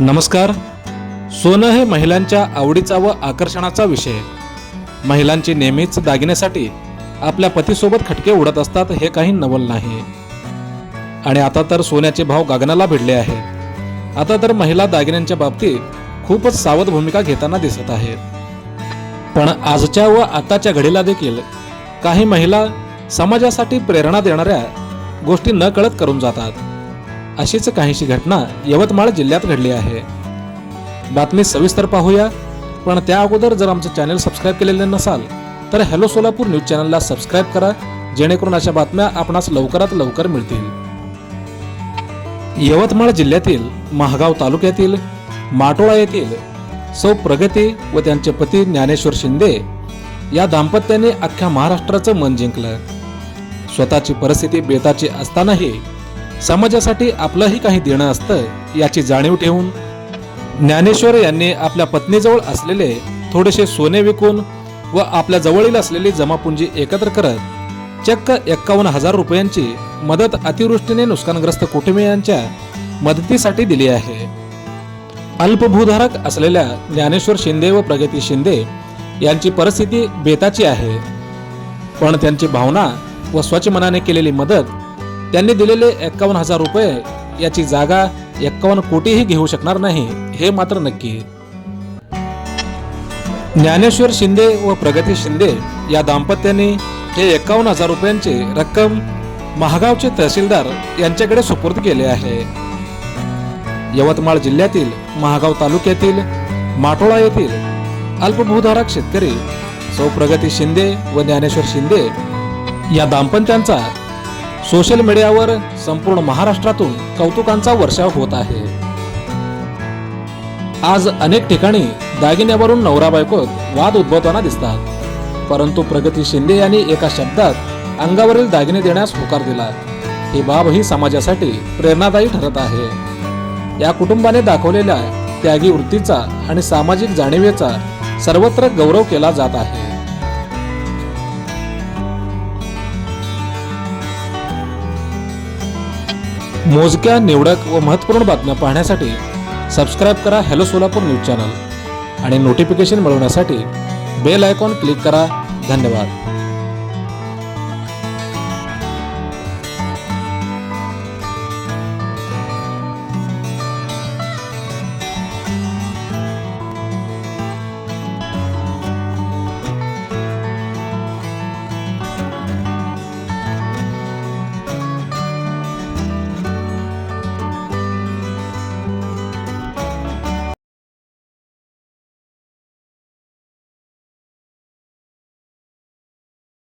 नमस्कार. सोनं हे महिलांच्या आवडीचा व आकर्षणाचा विषय महिलांची नेहमीच दागिन्यासाठी आपल्या पतीसोबत खटके उडत असतात हे काही नवल नाही. आणि आता तर सोन्याचे भाव गागनाला भिडले आहेत आता तर महिला दागिन्यांच्या बाबतीत खूपच सावध भूमिका घेताना दिसत आहेत पण आजच्या व आताच्या घडीला देखील काही महिला समाजासाठी प्रेरणा देणाऱ्या गोष्टी न कळत करून जातात. अशीच काहीशी घटना यवतमाळ जिल्ह्यात घडली आहे. बातमी सविस्तर पाहूया पण त्या अगोदर जर आमचं चॅनल सबस्क्राईब केलेले नसाल तर हॅलो सोलापूर न्यूज चॅनलला सबस्क्राईब करा जेणेकरून अशा बातम्या आपणास लवकरात लवकर मिळतील. यवतमाळ जिल्ह्यातील महागाव तालुक्यातील माटोळा येथील सौ प्रगती व त्यांचे पती ज्ञानेश्वर शिंदे या दाम्पत्याने अख्ख्या महाराष्ट्राचं मन जिंकलं. स्वतःची परिस्थिती बेताची असतानाही समाजासाठी आपलंही काही देणं असतं याची जाणीव ठेवून ज्ञानेश्वर यांनी आपल्या पत्नीजवळ असलेले थोडेसे सोने विकून व आपल्या जवळील असलेली जमापुंजी एकत्र करत चक्क एक्कावन्न हजार रुपयांची मदत अतिवृष्टीने नुकसानग्रस्त कुटुंबियांच्या मदतीसाठी दिली आहे. अल्पभूधारक असलेल्या ज्ञानेश्वर शिंदे व प्रगती शिंदे यांची परिस्थिती बेताची आहे. पण त्यांची भावना व स्वच्छ मनाने केलेली मदत त्यांनी दिलेले एक्कावन्न हजार रुपये याची जागा एक्कावन्न कोटीही घेऊ शकणार नाही हे मात्र नक्की ज्ञानेश्वर शिंदे व प्रगती शिंदे या दाम्पत्याने हे एक्कावन्न हजार रुपयांची रक्कम महागावचे तहसीलदार यांच्याकडे सुपूर्द केले आहे. यवतमाळ जिल्ह्यातील महागाव तालुक्यातील माटोळा येथील अल्पभूधारक शेतकरी सौ प्रगती शिंदे व ज्ञानेश्वर शिंदे या दाम्पत्यांचा सोशल मीडियावर संपूर्ण महाराष्ट्रातून कौतुकांचा वर्षाव होत आहे. आज अनेक ठिकाणी दागिन्यावरून नवरा बायकोत वाद उद्भवताना दिसतात. परंतु प्रगती शिंदे यांनी एका शब्दात अंगावरील दागिने देण्यास होकार दिला. ही बाब ही समाजासाठी प्रेरणादायी ठरत आहे. या कुटुंबाने दाखवलेल्या त्यागी वृत्तीचा आणि सामाजिक जाणीवेचा सर्वत्र गौरव केला जात आहे. मोजक्या निवडक व महत्त्वपूर्ण बातम्या पाहण्यासाठी सबस्क्राईब करा हॅलो सोलापूर न्यूज चॅनल आणि नोटिफिकेशन मिळवण्यासाठी बेल आयकॉन क्लिक करा. धन्यवाद.